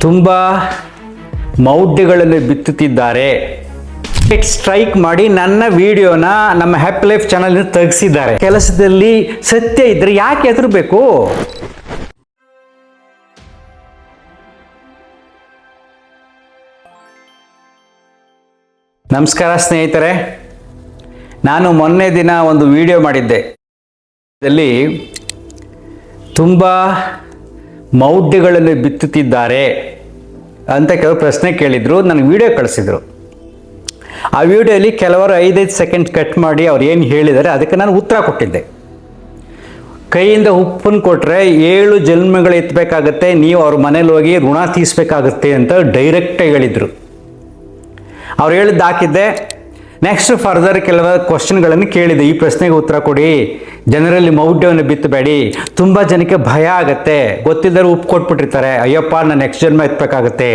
ತುಂಬ ಮೌಢ್ಯಗಳನ್ನು ಬಿತ್ತುತ್ತಿದ್ದಾರೆ. ಸ್ಟ್ರೈಕ್ ಮಾಡಿ ನನ್ನ ವಿಡಿಯೋನ ನಮ್ಮ ಹ್ಯಾಪಿ ಲೈಫ್ ಚಾನಲ್ ತೆಗೆಸಿದ್ದಾರೆ. ಕೆಲಸದಲ್ಲಿ ಸತ್ಯ ಇದ್ರೆ ಯಾಕೆ ಹೆದರಬೇಕು? ನಮಸ್ಕಾರ ಸ್ನೇಹಿತರೆ. ನಾನು ಮೊನ್ನೆ ದಿನ ಒಂದು ವಿಡಿಯೋ ಮಾಡಿದ್ದೆ. ಅಲ್ಲಿ ತುಂಬ ಮೌಢ್ಯಗಳನ್ನು ಬಿತ್ತುತ್ತಿದ್ದಾರೆ. ಅಂತ ಕೆಲವು ಪ್ರಶ್ನೆ ಕೇಳಿದರು, ನನಗೆ ವಿಡಿಯೋ ಕಳಿಸಿದರು. ಆ ವಿಡಿಯೋಲಿ ಕೆಲವರು ಐದೈದು ಸೆಕೆಂಡ್ ಕಟ್ ಮಾಡಿ ಅವ್ರು ಏನು ಹೇಳಿದ್ದಾರೆ ಅದಕ್ಕೆ ನಾನು ಉತ್ತರ ಕೊಟ್ಟಿದ್ದೆ. ಕೈಯಿಂದ ಉಪ್ಪನ್ನು ಕೊಟ್ಟರೆ ಏಳು ಜನ್ಮಗಳು ಎತ್ತಬೇಕಾಗತ್ತೆ ನೀವು ಅವ್ರ ಮನೇಲಿ ಹೋಗಿ ಋಣ ತೀರಿಸಬೇಕಾಗತ್ತೆ ಅಂತ ಡೈರೆಕ್ಟಾಗಿ ಹೇಳಿದರು. ಅವ್ರು ಹೇಳಿದ್ದು ಹಾಕಿದ್ದೆ ನೆಕ್ಸ್ಟ್ ಫರ್ದರ್ ಕೆಲವು ಕ್ವಶನ್ಗಳನ್ನು ಕೇಳಿದೆ. ಈ ಪ್ರಶ್ನೆಗೆ ಉತ್ತರ ಕೊಡಿ. ಜನರಲ್ಲಿ ಮೌಢ್ಯವನ್ನು ಬಿತ್ತಬೇಡಿ. ತುಂಬ ಜನಕ್ಕೆ ಭಯ ಆಗತ್ತೆ. ಗೊತ್ತಿದ್ದರೂ ಉಪ್ಪು ಕೊಟ್ಬಿಟ್ಟಿರ್ತಾರೆ. ಅಯ್ಯಪ್ಪ ನಾನು ನೆಕ್ಸ್ಟ್ ಜನ್ಮ ಎತ್ತಬೇಕಾಗತ್ತೆ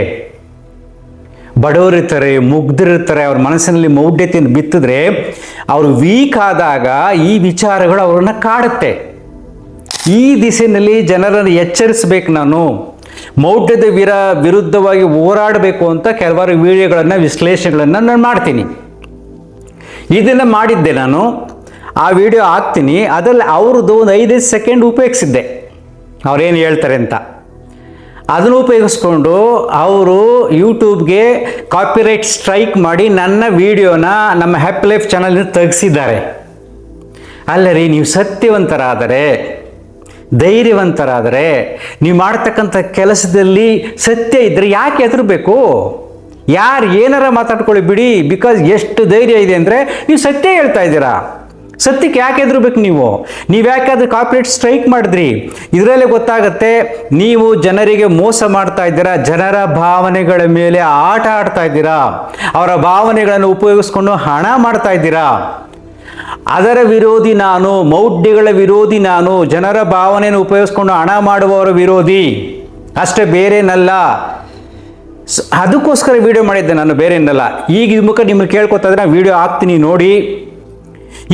ಬಡವರಿರ್ತಾರೆ ಮುಗ್ಧರಿರ್ತಾರೆ ಅವ್ರ ಮನಸ್ಸಿನಲ್ಲಿ ಮೌಢ್ಯತೆಯನ್ನು ಬಿತ್ತಿದ್ರೆ ಅವರು ವೀಕ್ ಆದಾಗ ಈ ವಿಚಾರಗಳು ಅವ್ರನ್ನ ಕಾಡುತ್ತೆ. ಈ ದಿಸೆಯಲ್ಲಿ ಜನರನ್ನು ಎಚ್ಚರಿಸಬೇಕು ನಾನು. ಮೌಢ್ಯದ ವಿರ, ವಿರುದ್ಧವಾಗಿ ಹೋರಾಡಬೇಕು ಅಂತ ಕೆಲವಾರು ವಿಡಿಯೋಗಳನ್ನು, ವಿಶ್ಲೇಷಣೆಗಳನ್ನು ನಾನು ಮಾಡ್ತೀನಿ. ಇದನ್ನು ಮಾಡಿದ್ದೆ ನಾನು. ಆ ವಿಡಿಯೋ ಹಾಕ್ತೀನಿ. ಅದರಲ್ಲಿ ಅವ್ರದ್ದು ಒಂದು ಐದೈದು ಸೆಕೆಂಡ್ ಉಪಯೋಗಿಸಿದ್ದೆ. ಅವ್ರೇನು ಹೇಳ್ತಾರೆ ಅಂತ. ಅದನ್ನು ಉಪಯೋಗಿಸ್ಕೊಂಡು ಅವರು ಯೂಟ್ಯೂಬ್ಗೆ ಕಾಪಿರೈಟ್ ಸ್ಟ್ರೈಕ್ ಮಾಡಿ ನನ್ನ ವಿಡಿಯೋನ ನಮ್ಮ ಹ್ಯಾಪಿ ಲೈಫ್ ಚಾನಲ್ನ ತೆಗೆಸಿದ್ದಾರೆ. ಅಲ್ಲ ರೀ ನೀವು ಸತ್ಯವಂತರಾದರೆ, ಧೈರ್ಯವಂತರಾದರೆ, ನೀವು ಮಾಡ್ತಕ್ಕಂಥ ಕೆಲಸದಲ್ಲಿ ಸತ್ಯ ಇದ್ದರೆ ಯಾಕೆ ಹೆದರ್ಬೇಕು? ಯಾರು ಏನಾರ ಮಾತಾಡ್ಕೊಳ್ಳಿ ಬಿಡಿ ಬಿಕಾಸ್ ಎಷ್ಟು ಧೈರ್ಯ ಇದೆ ಅಂದರೆ ನೀವು ಸತ್ಯ ಹೇಳ್ತಾ ಇದ್ದೀರಾ? ಸತ್ಯಕ್ಕೆ ಯಾಕೆ ಹೆದರ್ಬೇಕು ನೀವು? ನೀವು ಯಾಕಾದ್ರೂ ಕಾರ್ಪೊರೇಟ್ ಸ್ಟ್ರೈಕ್ ಮಾಡಿದ್ರಿ, ಇದರಲ್ಲೇ ಗೊತ್ತಾಗುತ್ತೆ ನೀವು ಜನರಿಗೆ ಮೋಸ ಮಾಡ್ತಾ ಇದ್ದೀರಾ, ಜನರ ಭಾವನೆಗಳ ಮೇಲೆ ಆಟ ಆಡ್ತಾ ಇದ್ದೀರಾ, ಅವರ ಭಾವನೆಗಳನ್ನು ಉಪಯೋಗಿಸ್ಕೊಂಡು ಹಣ ಮಾಡ್ತಾ ಇದ್ದೀರಾ? ಅದರ ವಿರೋಧಿ ನಾನು, ಮೌಢ್ಯಗಳ ವಿರೋಧಿ ನಾನು, ಜನರ ಭಾವನೆಯನ್ನು ಉಪಯೋಗಿಸ್ಕೊಂಡು ಹಣ ಮಾಡುವವರ ವಿರೋಧಿ. ಅಷ್ಟೇ ಬೇರೇನಲ್ಲ. ಅದಕ್ಕೋಸ್ಕರ ವಿಡಿಯೋ ಮಾಡಿದ್ದೆ ನಾನು, ಬೇರೆ ಏನಲ್ಲ. ಈಗ ಇದು ಮುಖ ನಿಮ್ಮನ್ನು ಕೇಳ್ಕೊತಾ ಇದ್ರೆ ವಿಡಿಯೋ ಹಾಕ್ತೀನಿ ನೋಡಿ.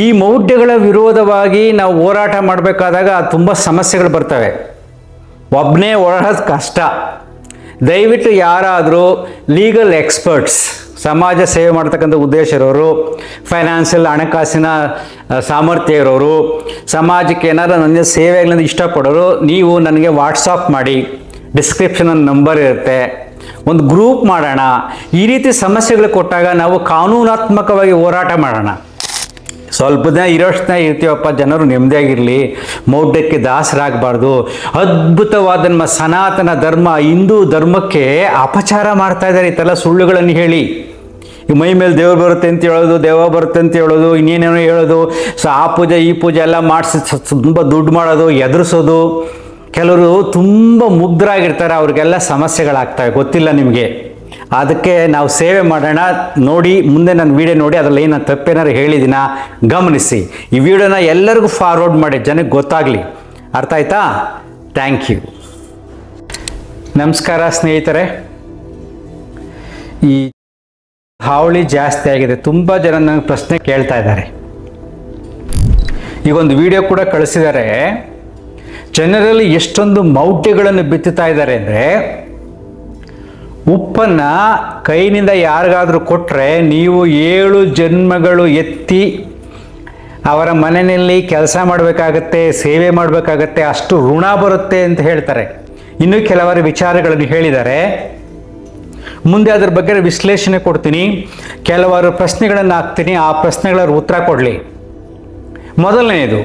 ಈ ಮೌಢ್ಯಗಳ ವಿರೋಧವಾಗಿ ನಾವು ಹೋರಾಟ ಮಾಡಬೇಕಾದಾಗ ತುಂಬ ಸಮಸ್ಯೆಗಳು ಬರ್ತವೆ. ಒಬ್ಬನೇ ಓಡಾಡೋದು ಕಷ್ಟ. ದಯವಿಟ್ಟು ಯಾರಾದರೂ ಲೀಗಲ್ ಎಕ್ಸ್ಪರ್ಟ್ಸ್ ಸಮಾಜ ಸೇವೆ ಮಾಡ್ತಕ್ಕಂಥ ಉದ್ದೇಶ ಇರೋರು ಫೈನಾನ್ಷಿಯಲ್ ಹಣಕಾಸಿನ ಸಾಮರ್ಥ್ಯ ಇರೋರು ಸಮಾಜಕ್ಕೆ ಏನಾದ್ರು ನನ್ನ ಸೇವೆಗಳನ್ನು ಇಷ್ಟಪಡೋರು, ನೀವು ನನಗೆ ವಾಟ್ಸಾಪ್ ಮಾಡಿ. ಡಿಸ್ಕ್ರಿಪ್ಷನ್ ನಂಬರ್ ಇರುತ್ತೆ. ಒಂದು ಗ್ರೂಪ್ ಮಾಡೋಣ. ಈ ರೀತಿ ಸಮಸ್ಯೆಗಳು ಕೊಟ್ಟಾಗ ನಾವು ಕಾನೂನಾತ್ಮಕವಾಗಿ ಹೋರಾಟ ಮಾಡೋಣ. ಸ್ವಲ್ಪ ದಿನ ಇರೋಷ್ಟು ಇರ್ತೀವಪ್ಪ, ಜನರು ನೆಮ್ಮದಿಯಾಗಿರಲಿ. ಮೌಢ್ಯಕ್ಕೆ ದಾಸರಾಗಬಾರ್ದು. ಅದ್ಭುತವಾದ ನಮ್ಮ ಸನಾತನ ಧರ್ಮ, ಹಿಂದೂ ಧರ್ಮಕ್ಕೆ ಅಪಚಾರ ಮಾಡ್ತಾ ಇದ್ದಾರೆ. ಈ ಥರ ಸುಳ್ಳುಗಳನ್ನು ಹೇಳಿ. ಈ ಮೈ ಮೇಲೆ ದೇವ್ರು ಬರುತ್ತೆ ಅಂತ ಹೇಳೋದು, ದೇವ ಬರುತ್ತೆ ಅಂತ ಹೇಳೋದು, ಇನ್ನೇನೇನೋ ಹೇಳೋದು. ಸೊ ಆ ಪೂಜೆ, ಈ ಪೂಜೆ ಎಲ್ಲ ಮಾಡಿಸಿ ತುಂಬ ದುಡ್ಡು ಮಾಡೋದು, ಎದುರಿಸೋದು. ಕೆಲವರು ತುಂಬ ಮುಗ್ಧರಾಗಿರ್ತಾರೆ, ಅವ್ರಿಗೆಲ್ಲ ಸಮಸ್ಯೆಗಳಾಗ್ತವೆ ಗೊತ್ತಿಲ್ಲ ನಿಮಗೆ. ಅದಕ್ಕೆ ನಾವು ಸೇವೆ ಮಾಡೋಣ. ನೋಡಿ, ಮುಂದೆ ನನ್ನ ವಿಡಿಯೋ ನೋಡಿ, ಅದರಲ್ಲಿ ಏನು ತಪ್ಪೇನಾರು ಹೇಳಿದಿನ? ಗಮನಿಸಿ. ಈ ವಿಡಿಯೋನ ಎಲ್ಲರಿಗೂ ಫಾರ್ವರ್ಡ್ ಮಾಡಿ, ಜನಕ್ಕೆ ಗೊತ್ತಾಗಲಿ. ಅರ್ಥ ಆಯ್ತಾ? ಥ್ಯಾಂಕ್ ಯು ನಮಸ್ಕಾರ ಸ್ನೇಹಿತರೆ. ಈ ಹಾವಳಿ ಜಾಸ್ತಿ ಆಗಿದೆ. ತುಂಬ ಜನ ನನಗೆ ಪ್ರಶ್ನೆ ಕೇಳ್ತಾ ಇದ್ದಾರೆ. ಈಗ ಒಂದು ವಿಡಿಯೋ ಕೂಡ ಕಳಿಸಿದ್ದಾರೆ. ಜನರಲ್ಲಿ ಎಷ್ಟೊಂದು ಮೌಢ್ಯಗಳನ್ನು ಬಿತ್ತುತ್ತಾ ಇದ್ದಾರೆ ಅಂದರೆ, ಉಪ್ಪನ್ನು ಕೈನಿಂದ ಯಾರಿಗಾದರೂ ಕೊಟ್ಟರೆ ನೀವು ಏಳು ಜನ್ಮಗಳು ಎತ್ತಿ ಅವರ ಮನೆಯಲ್ಲಿ ಕೆಲಸ ಮಾಡಬೇಕಾಗತ್ತೆ, ಸೇವೆ ಮಾಡಬೇಕಾಗತ್ತೆ, ಅಷ್ಟು ಋಣ ಬರುತ್ತೆ ಅಂತ ಹೇಳ್ತಾರೆ. ಇನ್ನೂ ಕೆಲವರು ವಿಚಾರಗಳನ್ನು ಹೇಳಿದ್ದಾರೆ ಮುಂದೆ ಅದರ ಬಗ್ಗೆ ವಿಶ್ಲೇಷಣೆ ಕೊಡ್ತೀನಿ. ಕೆಲವರು ಪ್ರಶ್ನೆಗಳನ್ನು ಹಾಕ್ತೀನಿ, ಆ ಪ್ರಶ್ನೆಗಳ ಉತ್ತರ ಕೊಡಲಿ. ಮೊದಲನೆಯದು,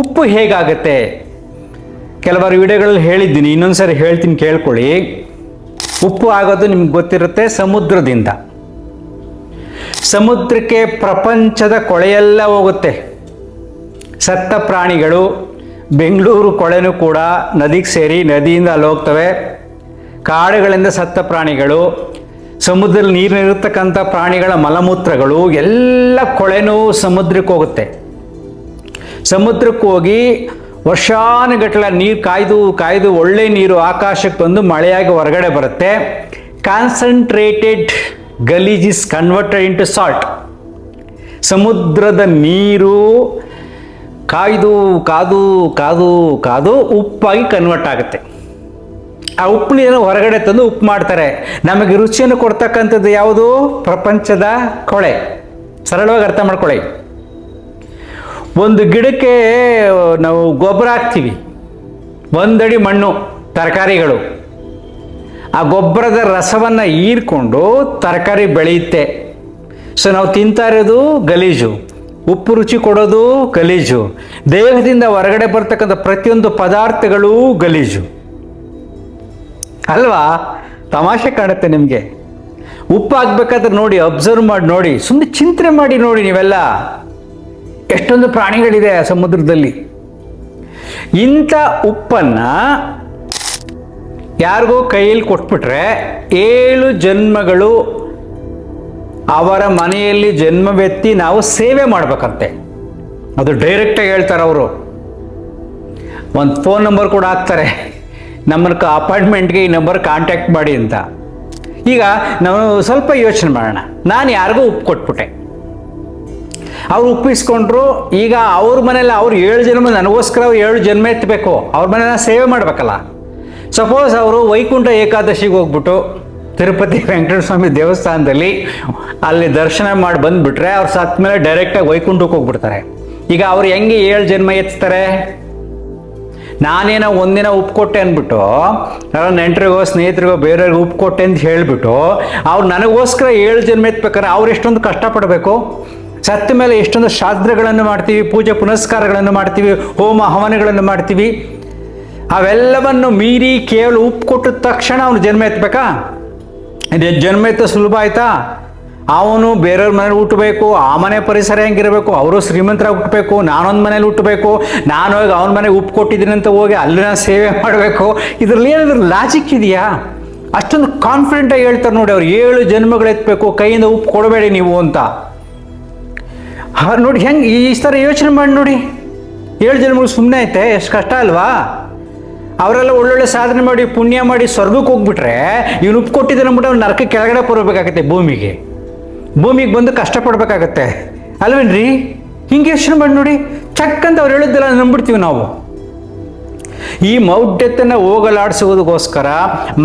ಉಪ್ಪು ಹೇಗಾಗತ್ತೆ? ಕೆಲವರು ವಿಡಿಯೋಗಳಲ್ಲಿ ಹೇಳಿದ್ದೀನಿ, ಇನ್ನೊಂದ್ಸರಿ ಹೇಳ್ತೀನಿ, ಕೇಳ್ಕೊಳ್ಳಿ. ಉಪ್ಪು ಆಗೋದು ನಿಮ್ಗೆ ಗೊತ್ತಿರುತ್ತೆ ಸಮುದ್ರದಿಂದ. ಸಮುದ್ರಕ್ಕೆ ಪ್ರಪಂಚದ ಕೊಳೆಯೆಲ್ಲ ಹೋಗುತ್ತೆ. ಸತ್ತ ಪ್ರಾಣಿಗಳು, ಬೆಂಗಳೂರು ಕೊಳೆನೂ ಕೂಡ ನದಿಗೆ ಸೇರಿ ನದಿಯಿಂದ ಅಲ್ಲಿ ಹೋಗ್ತವೆ. ಕಾಡುಗಳಿಂದ ಸತ್ತ ಪ್ರಾಣಿಗಳು, ಸಮುದ್ರದಲ್ಲಿ ನೀರಿನಿರತಕ್ಕಂಥ ಪ್ರಾಣಿಗಳ ಮಲಮೂತ್ರಗಳು, ಎಲ್ಲ ಕೊಳೆನೂ ಸಮುದ್ರಕ್ಕೆ ಹೋಗುತ್ತೆ. ಸಮುದ್ರಕ್ಕೆ ಹೋಗಿ ವರ್ಷಾನುಗಟ್ಟಲೆ ನೀರು ಕಾಯ್ದು ಕಾಯ್ದು ಒಳ್ಳೆ ನೀರು ಆಕಾಶಕ್ಕೆ ಬಂದು ಮಳೆಯಾಗಿ ಹೊರಗಡೆ ಬರುತ್ತೆ. ಕಾನ್ಸಂಟ್ರೇಟೆಡ್ ಗಲೀಜ್ ಇಸ್ ಕನ್ವರ್ಟೆಡ್ ಇಂಟು ಸಾಲ್ಟ್ ಸಮುದ್ರದ ನೀರು ಕಾಯ್ದು ಕಾದು ಕಾದು ಕಾದು ಉಪ್ಪಾಗಿ ಕನ್ವರ್ಟ್ ಆಗುತ್ತೆ. ಆ ಉಪ್ಪು ನೀರನ್ನು ಹೊರಗಡೆ ತಂದು ಉಪ್ಪು ಮಾಡ್ತಾರೆ. ನಮಗೆ ರುಚಿಯನ್ನು ಕೊಡ್ತಕ್ಕಂಥದ್ದು ಯಾವುದು? ಪ್ರಪಂಚದ ಕೊಳೆ. ಸರಳವಾಗಿ ಅರ್ಥ ಮಾಡ್ಕೊಳ್ಳಿ. ಒಂದು ಗಿಡಕ್ಕೆ ನಾವು ಗೊಬ್ಬರ ಹಾಕ್ತೀವಿ. ಒಂದಡಿ ಮಣ್ಣು, ತರಕಾರಿಗಳು. ಆ ಗೊಬ್ಬರದ ರಸವನ್ನು ಹೀರ್ಕೊಂಡು ತರಕಾರಿ ಬೆಳೆಯುತ್ತೆ. ಸೊ ನಾವು ತಿಂತಾ ಇರೋದು ಗಲೀಜು. ಉಪ್ಪು ರುಚಿ ಕೊಡೋದು ಗಲೀಜು. ದೇಹದಿಂದ ಹೊರಗಡೆ ಬರ್ತಕ್ಕಂಥ ಪ್ರತಿಯೊಂದು ಪದಾರ್ಥಗಳೂ ಗಲೀಜು. ಅಲ್ವಾ? ತಮಾಷೆ ಕಾಣುತ್ತೆ ನಿಮಗೆ. ಉಪ್ಪು ಹಾಕ್ಬೇಕಾದ್ರೆ ನೋಡಿ ಅಬ್ಸರ್ವ್ ಮಾಡಿ ನೋಡಿ ಸುಮ್ಮನೆ ಚಿಂತನೆ ಮಾಡಿ ನೋಡಿ ನೀವೆಲ್ಲ. ಎಷ್ಟೊಂದು ಪ್ರಾಣಿಗಳಿದೆ ಆ ಸಮುದ್ರದಲ್ಲಿ. ಇಂಥ ಉಪ್ಪನ್ನು ಯಾರಿಗೋ ಕೈಯಲ್ಲಿ ಕೊಟ್ಬಿಟ್ರೆ ಏಳು ಜನ್ಮಗಳು ಅವರ ಮನೆಯಲ್ಲಿ ಜನ್ಮವೆತ್ತಿ ನಾವು ಸೇವೆ ಮಾಡಬೇಕಂತೆ. ಅದು ಡೈರೆಕ್ಟಾಗಿ ಹೇಳ್ತಾರೆ ಅವರು. ಒಂದು ಫೋನ್ ನಂಬರ್ ಕೂಡ ಹಾಕ್ತಾರೆ. ನಮ್ಮನ್ನು ಅಪಾಯಿಂಟ್ಮೆಂಟ್ಗೆ ಈ ನಂಬರ್ ಕಾಂಟ್ಯಾಕ್ಟ್ ಮಾಡಿ ಅಂತ. ಈಗ ನಾವು ಸ್ವಲ್ಪ ಯೋಚನೆ ಮಾಡೋಣ. ನಾನು ಯಾರಿಗೂ ಉಪ್ಪು ಕೊಟ್ಬಿಟ್ಟೆ. ಅವ್ರು ಒಪ್ಪಿಸ್ಕೊಂಡ್ರು, ಈಗ ಅವ್ರ ಮನೇಲಿ ಅವ್ರು ಏಳು ಜನ್ಮ, ನನಗೋಸ್ಕರ ಏಳು ಜನ್ಮ ಎತ್ತಬೇಕು ಅವ್ರ ಮನೇನ ನಾನು ಸೇವೆ ಮಾಡಬೇಕಲ್ಲ. ಸಪೋಸ್ ಅವರು ವೈಕುಂಠ ಏಕಾದಶಿಗೆ ಹೋಗ್ಬಿಟ್ಟು ತಿರುಪತಿ ವೆಂಕಟೇಶ್ವರ ಸ್ವಾಮಿ ದೇವಸ್ಥಾನದಲ್ಲಿ ಅಲ್ಲಿ ದರ್ಶನ ಮಾಡಿ ಬಂದುಬಿಟ್ರೆ ಅವ್ರು ಸತ್ತ ಮೇಲೆ ಡೈರೆಕ್ಟಾಗಿ ವೈಕುಂಠಕ್ಕೆ ಹೋಗ್ಬಿಡ್ತಾರೆ. ಈಗ ಅವ್ರು ಹೆಂಗೆ ಏಳು ಜನ್ಮ ಎತ್ತಾರೆ? ನಾನೇನೋ ಒಂದಿನ ಉಪ್ಪು ಕೊಟ್ಟೆ ಅಂದ್ಬಿಟ್ಟು, ಯಾರೋ ನೆಂಟರಿಗೋ, ಸ್ನೇಹಿತರಿಗೋ, ಬೇರೆಯವ್ರಿಗೂ ಉಪ್ಪು ಕೊಟ್ಟೆ ಅಂತ ಹೇಳಿಬಿಟ್ಟು, ಅವ್ರು ನನಗೋಸ್ಕರ ಏಳು ಜನ್ಮ ಎತ್ಬೇಕಾದ್ರೆ ಅವ್ರು ಎಷ್ಟೊಂದು ಕಷ್ಟಪಡಬೇಕು? ಸತ್ತ ಮೇಲೆ ಎಷ್ಟೊಂದು ಶಾಸ್ತ್ರಗಳನ್ನು ಮಾಡ್ತೀವಿ, ಪೂಜೆ ಪುನಸ್ಕಾರಗಳನ್ನು ಮಾಡ್ತೀವಿ, ಹೋಮ ಹವನಗಳನ್ನು ಮಾಡ್ತೀವಿ. ಅವೆಲ್ಲವನ್ನು ಮೀರಿ ಕೇವಲ ಉಪ್ಪು ಕೊಟ್ಟ ತಕ್ಷಣ ಅವನು ಜನ್ಮ ಎತ್ತಬೇಕಾ ಇದು ಜನ್ಮ ಎತ್ತ ಸುಲಭ ಆಯ್ತಾ? ಅವನು ಬೇರೆಯವ್ರ ಮನೇಲಿ ಹುಟ್ಟಬೇಕು, ಆ ಮನೆ ಪರಿಸರ ಹೆಂಗಿರಬೇಕು, ಅವರು ಶ್ರೀಮಂತರಾಗಿ ಹುಟ್ಟಬೇಕು, ನಾನೊಂದು ಮನೇಲಿ ಹುಟ್ಟಬೇಕು, ನಾನು ಹೋಗಿ ಅವನ ಮನೆಗೆ ಉಪ್ಪು ಕೊಟ್ಟಿದ್ದೀನಿ ಅಂತ ಹೋಗಿ ಅಲ್ಲಿನ ಸೇವೆ ಮಾಡಬೇಕು. ಇದರಲ್ಲಿ ಏನಾದರೂ ಲಾಜಿಕ್ ಇದೆಯಾ? ಅಷ್ಟೊಂದು ಕಾನ್ಫಿಡೆಂಟಾಗಿ ಹೇಳ್ತಾರೆ ನೋಡಿ ಅವ್ರು, ಏಳು ಜನ್ಮಗಳು ಎತ್ತಬೇಕು ಕೈಯಿಂದ ಉಪ್ಪು ಕೊಡಬೇಡಿ ನೀವು ಅಂತ. ನೋಡಿ, ಹೆಂಗೆ ಈ ಥರ ಯೋಚನೆ ಮಾಡಿ ನೋಡಿ. ಏಳು ಜನ್ಮಗಳು ಸುಮ್ಮನೆ ಐತೆ, ಎಷ್ಟು ಕಷ್ಟ ಅಲ್ವಾ? ಅವರೆಲ್ಲ ಒಳ್ಳೊಳ್ಳೆ ಸಾಧನೆ ಮಾಡಿ, ಪುಣ್ಯ ಮಾಡಿ ಸ್ವರ್ಗಕ್ಕೆ ಹೋಗ್ಬಿಟ್ರೆ, ಇವನು ಉಪ್ಪು ಅಂದ್ಬಿಟ್ಟು ಅವ್ನು ನರಕ ಕೆಳಗಡೆ ಬರಬೇಕಾಗತ್ತೆ ಭೂಮಿಗೆ. ಭೂಮಿಗೆ ಬಂದು ಕಷ್ಟಪಡ್ಬೇಕಾಗತ್ತೆ ಅಲ್ವೇನ್ರಿ? ಹಿಂಗೆ ಯೋಚನೆ ಮಾಡಿ ನೋಡಿ. ಚಕ್ ಅಂತ ಅವ್ರು ಹೇಳಿದ್ದೆಲ್ಲ ನಂಬಿಡ್ತೀವಿ ನಾವು. ಈ ಮೌಢ್ಯತೆಯನ್ನು ಹೋಗಲಾಡಿಸುವುದಕ್ಕೋಸ್ಕರ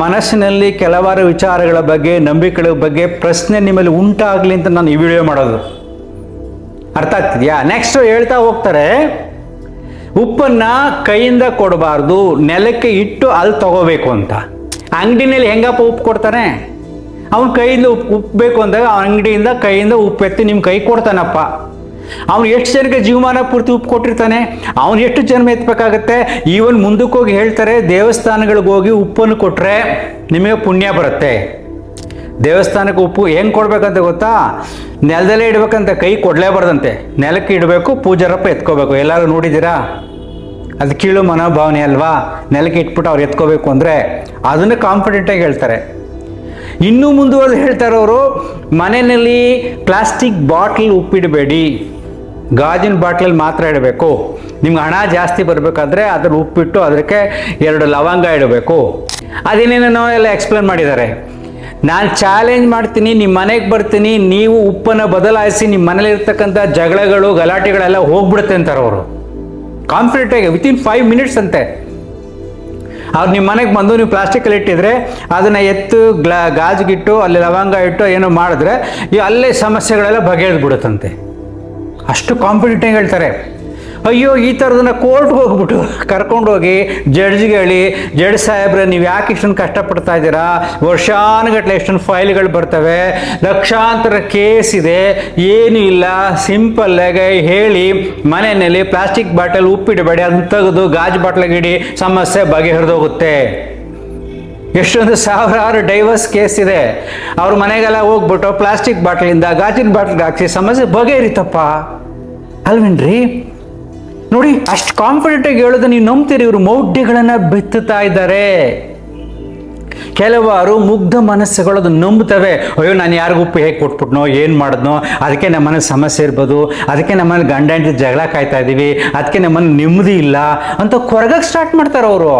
ಮನಸ್ಸಿನಲ್ಲಿ ಕೆಲವಾರು ವಿಚಾರಗಳ ಬಗ್ಗೆ, ನಂಬಿಕೆಗಳ ಬಗ್ಗೆ ಪ್ರಶ್ನೆ ನಿಮ್ಮಲ್ಲಿ ಉಂಟಾಗಲಿ ಅಂತ ನಾನು ಈ ವಿಡಿಯೋ ಮಾಡೋದು. ಅರ್ಥ ಆಗ್ತಿದ್ಯಾ? ನೆಕ್ಸ್ಟ್ ಹೇಳ್ತಾ ಹೋಗ್ತಾರೆ, ಉಪ್ಪನ್ನು ಕೈಯಿಂದ ಕೊಡಬಾರ್ದು, ನೆಲಕ್ಕೆ ಇಟ್ಟು ಅಲ್ಲಿ ತಗೋಬೇಕು ಅಂತ. ಅಂಗಡಿನಲ್ಲಿ ಹೆಂಗಪ್ಪ ಉಪ್ಪು ಕೊಡ್ತಾನೆ? ಅವ್ನು ಕೈಯಿಂದ ಉಪ್ಪು ಬೇಕು ಅಂದಾಗ ಆ ಅಂಗಡಿಯಿಂದ ಕೈಯಿಂದ ಉಪ್ಪು ಎತ್ತಿ ನಿಮ್ಮ ಕೈ ಕೊಡ್ತಾನಪ್ಪ. ಅವನು ಎಷ್ಟು ಜನಕ್ಕೆ ಜೀವಮಾನ ಪೂರ್ತಿ ಉಪ್ಪು ಕೊಟ್ಟಿರ್ತಾನೆ? ಅವ್ನು ಎಷ್ಟು ಜನ್ಮ ಎತ್ತಬೇಕಾಗತ್ತೆ ಈವನ್ ಮುಂದಕ್ಕೆ ಹೋಗಿ ಹೇಳ್ತಾರೆ ದೇವಸ್ಥಾನಗಳಿಗೆ ಹೋಗಿ ಉಪ್ಪನ್ನು ಕೊಟ್ಟರೆ ನಿಮಗೆ ಪುಣ್ಯ ಬರುತ್ತೆ. ದೇವಸ್ಥಾನಕ್ಕೆ ಉಪ್ಪು ಹೆಂಗೆ ಕೊಡಬೇಕಂತ ಗೊತ್ತಾ? ನೆಲದಲ್ಲೇ ಇಡಬೇಕಂತ ಕೈ ಕೊಡಲೇಬಾರ್ದಂತೆ. ನೆಲಕ್ಕೆ ಇಡಬೇಕು, ಪೂಜಾರಪ್ಪ ಎತ್ಕೋಬೇಕು. ಎಲ್ಲರೂ ನೋಡಿದ್ದೀರಾ? ಅದು ಕೀಳು ಮನೋಭಾವನೆ ಅಲ್ವಾ? ನೆಲಕ್ಕೆ ಇಟ್ಬಿಟ್ಟು ಅವ್ರು ಎತ್ಕೋಬೇಕು ಅಂದರೆ ಅದನ್ನು ಕಾನ್ಫಿಡೆಂಟಾಗಿ ಹೇಳ್ತಾರೆ. ಇನ್ನೂ ಮುಂದುವರೆದು ಹೇಳ್ತಾರೆ ಅವರು, ಮನೆಯಲ್ಲಿ ಪ್ಲಾಸ್ಟಿಕ್ ಬಾಟ್ಲ್ ಉಪ್ಪಿಡಬೇಡಿ. ಗಾಜಿನ ಬಾಟ್ಲಲ್ಲಿ ಮಾತ್ರ ಇಡಬೇಕು. ನಿಮ್ಗೆ ಹಣ ಜಾಸ್ತಿ ಬರಬೇಕಾದ್ರೆ ಅದನ್ನು ಉಪ್ಪಿಟ್ಟು ಅದಕ್ಕೆ ಎರಡು ಲವಂಗ ಇಡಬೇಕು. ಅದೇನೇನೋ ಎಲ್ಲ ಎಕ್ಸ್ಪ್ಲೇನ್ ಮಾಡಿದ್ದಾರೆ. ನಾನು ಚಾಲೆಂಜ್ ಮಾಡ್ತೀನಿ ನಿಮ್ಮ ಮನೆಗೆ ಬರ್ತೀನಿ, ನೀವು ಉಪ್ಪನ್ನು ಬದಲಾಯಿಸಿ ನಿಮ್ಮ ಮನೇಲಿರ್ತಕ್ಕಂಥ ಜಗಳಗಳು, ಗಲಾಟೆಗಳೆಲ್ಲ ಹೋಗ್ಬಿಡುತ್ತೆ ಅಂತಾರೆ ಅವರು. ಕಾನ್ಫಿಡೆಂಟ್ ಆಗಿ ವಿತಿನ್ ಫೈವ್ ಮಿನಿಟ್ಸ್ ಅಂತೆ. ಅವ್ರು ನಿಮ್ಮ ಮನೆಗೆ ಬಂದು ನೀವು ಪ್ಲಾಸ್ಟಿಕಲ್ಲಿ ಇಟ್ಟಿದ್ರೆ, ಅದನ್ನು ಎತ್ತು, ಗ್ಲಾ, ಗಾಜಿಗಿಟ್ಟು, ಅಲ್ಲಿ ಲವಂಗ ಇಟ್ಟು ಏನೋ ಮಾಡಿದ್ರೆ ಅಲ್ಲೇ ಸಮಸ್ಯೆಗಳೆಲ್ಲ ಬಗೆಹರಿದ್ಬಿಡುತ್ತಂತೆ. ಅಷ್ಟು ಕಾನ್ಫಿಡೆಂಟಾಗಿ ಹೇಳ್ತಾರೆ. ಅಯ್ಯೋ, ಈ ಥರದನ್ನ ಕೋರ್ಟ್ಗೆ ಹೋಗ್ಬಿಟ್ಟು ಕರ್ಕೊಂಡೋಗಿ ಜಡ್ಜ್ಗೆ ಹೇಳಿ, ಜಡ್ಜ್ ಸಾಹೇಬ್ರೆ, ನೀವು ಯಾಕೆ ಇಷ್ಟೊಂದು ಕಷ್ಟಪಡ್ತಾ ಇದ್ದೀರಾ? ವರ್ಷಾನುಗಟ್ಟಲೆ ಎಷ್ಟೊಂದು ಫೈಲ್ಗಳು ಬರ್ತವೆ. ಲಕ್ಷಾಂತರ ಕೇಸ್ ಇದೆ. ಏನೂ ಇಲ್ಲ. ಸಿಂಪಲ್ಲಾಗಿ ಹೇಳಿ, ಮನೆಯಲ್ಲಿ ಪ್ಲಾಸ್ಟಿಕ್ ಬಾಟಲ್ ಉಪ್ಪಿಡಬೇಡಿ ಅದನ್ನ ತೆಗೆದು ಗಾಜು ಬಾಟ್ಲಿಗೆ ಇಡಿ, ಸಮಸ್ಯೆ ಬಗೆಹರಿದೋಗುತ್ತೆ. ಎಷ್ಟೊಂದು ಸಾವಿರಾರು ಡೈವರ್ಸ್ ಕೇಸ್ ಇದೆ. ಅವ್ರ ಮನೆಗೆಲ್ಲ ಹೋಗ್ಬಿಟ್ಟು ಪ್ಲಾಸ್ಟಿಕ್ ಬಾಟ್ಲಿಂದ ಗಾಜಿನ ಬಾಟ್ಲಿಗೆ ಹಾಕ್ಸಿ ಸಮಸ್ಯೆ ಬಗೆಹರಿತಪ್ಪ. ಅಲ್ವೇನ್ರಿ? ನೋಡಿ ಅಷ್ಟು ಕಾನ್ಫಿಡೆಂಟಾಗಿ ಹೇಳೋದು ನೀವು ನಂಬ್ತೀರಿ ಇವರು ಮೌಢ್ಯಗಳನ್ನ ಬಿತ್ತುತ್ತಾ ಇದ್ದಾರೆ. ಕೆಲವಾರು ಮುಗ್ಧ ಮನಸ್ಸುಗಳು ಅದು ನಂಬುತ್ತವೆ. ಅಯ್ಯೋ, ನಾನು ಯಾರಿಗೂ ಹೇಗೆ ಕೊಟ್ಬಿಟ್ನೋ, ಏನು ಮಾಡಿದ್ನೋ, ಅದಕ್ಕೆ ನಮ್ಮನೆ ಸಮಸ್ಯೆ ಇರ್ಬೋದು, ಅದಕ್ಕೆ ನಮ್ಮನೆ ಗಂಡ ಹೆಂಡತಿ ಜಗಳ ಕಾಯ್ತಾ ಇದ್ದೀವಿ, ಅದಕ್ಕೆ ನಮ್ಮನೆ ನೆಮ್ಮದಿ ಇಲ್ಲ ಅಂತ ಕೊರಗಕ್ಕೆ ಸ್ಟಾರ್ಟ್ ಮಾಡ್ತಾರೆ ಅವರು.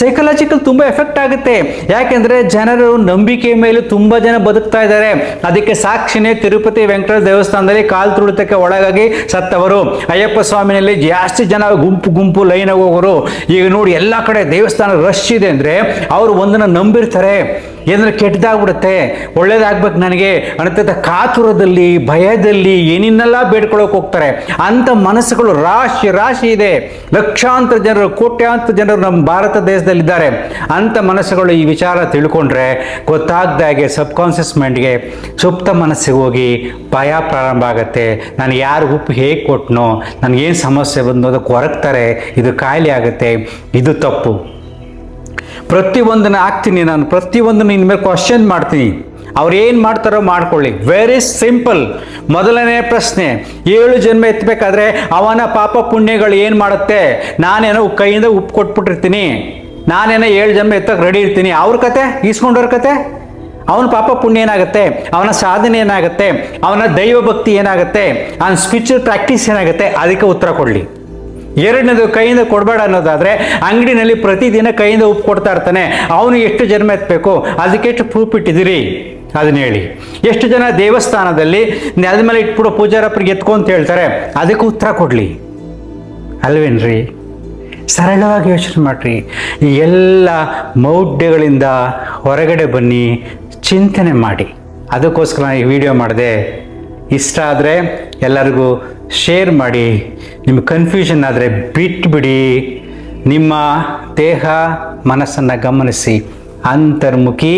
ಸೈಕಲಾಜಿಕಲ್ ತುಂಬ ಎಫೆಕ್ಟ್ ಆಗುತ್ತೆ. ಯಾಕೆಂದರೆ ಜನರು ನಂಬಿಕೆ ಮೇಲೆ ತುಂಬ ಜನ ಬದುಕ್ತಾ ಇದ್ದಾರೆ. ಅದಕ್ಕೆ ಸಾಕ್ಷಿನೇ ತಿರುಪತಿ ವೆಂಕಟೇಶ್ವರ ದೇವಸ್ಥಾನದಲ್ಲಿ ಕಾಲು ತುಳಿತಕ್ಕೆ ಒಳಗಾಗಿ ಸತ್ತವರು. ಅಯ್ಯಪ್ಪ ಸ್ವಾಮಿನಲ್ಲಿ ಜಾಸ್ತಿ ಜನ ಗುಂಪು ಗುಂಪು ಲೈನ್ ಹೋಗೋರು ಈಗ ನೋಡಿ, ಎಲ್ಲ ಕಡೆ ದೇವಸ್ಥಾನ ರಶ್ ಇದೆ ಅಂದರೆ ಅವರು ಒಂದನ್ನು ನಂಬಿರ್ತಾರೆ. ಏನಾದ್ರೆ ಕೆಟ್ಟದಾಗ್ಬಿಡುತ್ತೆ. ಒಳ್ಳೇದಾಗ್ಬೇಕು ನನಗೆ. ಅನ್ನತಕ್ಕ ಕಾತುರದಲ್ಲಿ, ಭಯದಲ್ಲಿ ಏನಿನ್ನೆಲ್ಲ ಬೇಡ್ಕೊಳ್ಳೋಕೆ ಹೋಗ್ತಾರೆ. ಅಂಥ ಮನಸ್ಸುಗಳು ರಾಶಿ ರಾಶಿ ಇದೆ. ಲಕ್ಷಾಂತರ ಜನರು, ಕೋಟ್ಯಾಂತರ ಜನರು ನಮ್ಮ ಭಾರತ ದೇಶದಲ್ಲಿದ್ದಾರೆ. ಅಂಥ ಮನಸ್ಸುಗಳು ಈ ವಿಚಾರ ತಿಳ್ಕೊಂಡ್ರೆ ಗೊತ್ತಾಗ್ದಾಗೆ ಸಬ್ ಕಾನ್ಷಿಯಸ್ ಮೈಂಡ್ಗೆ ಸುಪ್ತ ಮನಸ್ಸಿಗೆ ಹೋಗಿ ಭಯ ಪ್ರಾರಂಭ ಆಗುತ್ತೆ. ನಾನು ಯಾರು ಉಪ್ಪು ಹೇಗೆ ಕೊಟ್ಟನೋ ನನಗೇನು ಸಮಸ್ಯೆ ಬಂದು ಅದಕ್ಕೆ ಹೊರಗ್ತಾರೆ ಇದು ಕಾಯಿಲೆ ಆಗುತ್ತೆ. ಇದು ತಪ್ಪು. ಪ್ರತಿಯೊಂದನ್ನು ಹಾಕ್ತೀನಿ ನಾನು, ಪ್ರತಿಯೊಂದನ್ನು ಇನ್ಮೇಲೆ ಕ್ವಶನ್ ಮಾಡ್ತೀನಿ. ಅವ್ರು ಏನು ಮಾಡ್ತಾರೋ ಮಾಡ್ಕೊಳ್ಳಿ. ವೆರಿ ಸಿಂಪಲ್ ಮೊದಲನೇ ಪ್ರಶ್ನೆ, ಏಳು ಜನ್ಮ ಎತ್ತಬೇಕಾದ್ರೆ ಅವನ ಪಾಪ ಪುಣ್ಯಗಳು ಏನು ಮಾಡುತ್ತೆ? ನಾನೇನೋ ಕೈಯಿಂದ ಉಪ್ಪು ಕೊಟ್ಬಿಟ್ಟಿರ್ತೀನಿ. ನಾನೇನೋ ಏಳು ಜನ್ಮ ಎತ್ತಕ್ಕೆ ರೆಡಿ ಇರ್ತೀನಿ. ಅವ್ರ ಕತೆ? ಈಸ್ಕೊಂಡವ್ರ ಕತೆ? ಅವನ ಪಾಪ ಪುಣ್ಯ ಏನಾಗುತ್ತೆ? ಅವನ ಸಾಧನೆ ಏನಾಗುತ್ತೆ? ಅವನ ದೈವ ಭಕ್ತಿ ಏನಾಗುತ್ತೆ? ಅವನ ಸ್ಪಿರಿಚುವಲ್ ಪ್ರಾಕ್ಟೀಸ್ ಏನಾಗುತ್ತೆ? ಅದಕ್ಕೆ ಉತ್ತರ ಕೊಡಲಿ. ಎರಡನೇದು ಕೈಯಿಂದ ಕೊಡಬೇಡ ಅನ್ನೋದಾದರೆ ಅಂಗಡಿನಲ್ಲಿ ಪ್ರತಿದಿನ ಕೈಯಿಂದ ಉಪ್ಪು ಕೊಡ್ತಾ ಇರ್ತಾನೆ. ಅವನು ಎಷ್ಟು ಜನ್ಮ ಎತ್ತಬೇಕು ಅದಕ್ಕೆ ಎಷ್ಟು ಪ್ರೂಫ್ ಇಟ್ಟಿದ್ದೀರಿ? ಅದನ್ನ ಹೇಳಿ. ಎಷ್ಟು ಜನ ದೇವಸ್ಥಾನದಲ್ಲಿ ನೆಲದ ಮೇಲೆ ಇಟ್ಬಿಡೋ ಪೂಜಾರಪ್ಪರಿಗೆ ಎತ್ಕೊ ಅಂತ ಹೇಳ್ತಾರೆ. ಅದಕ್ಕೆ ಉತ್ತರ ಕೊಡಲಿ. ಅಲ್ವೇನ್ರಿ? ಸರಳವಾಗಿ ಯೋಚನೆ ಮಾಡಿರಿ. ಎಲ್ಲ ಮೌಢ್ಯಗಳಿಂದ ಹೊರಗಡೆ ಬನ್ನಿ, ಚಿಂತನೆ ಮಾಡಿ. ಅದಕ್ಕೋಸ್ಕರ ನಾನು ಈ ವಿಡಿಯೋ ಮಾಡಿದೆ. ಇಷ್ಟ ಆದರೆ ಎಲ್ಲರಿಗೂ ಶೇರ್ ಮಾಡಿ. ನಿಮ್ಮ ಕನ್ಫ್ಯೂಷನ್ ಆದರೆ ಬಿಟ್ಬಿಡಿ. ನಿಮ್ಮ ದೇಹ ಮನಸ್ಸನ್ನು ಗಮನಿಸಿ. ಅಂತರ್ಮುಖಿ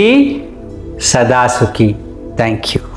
ಸದಾ ಸುಖಿ ಥ್ಯಾಂಕ್ ಯು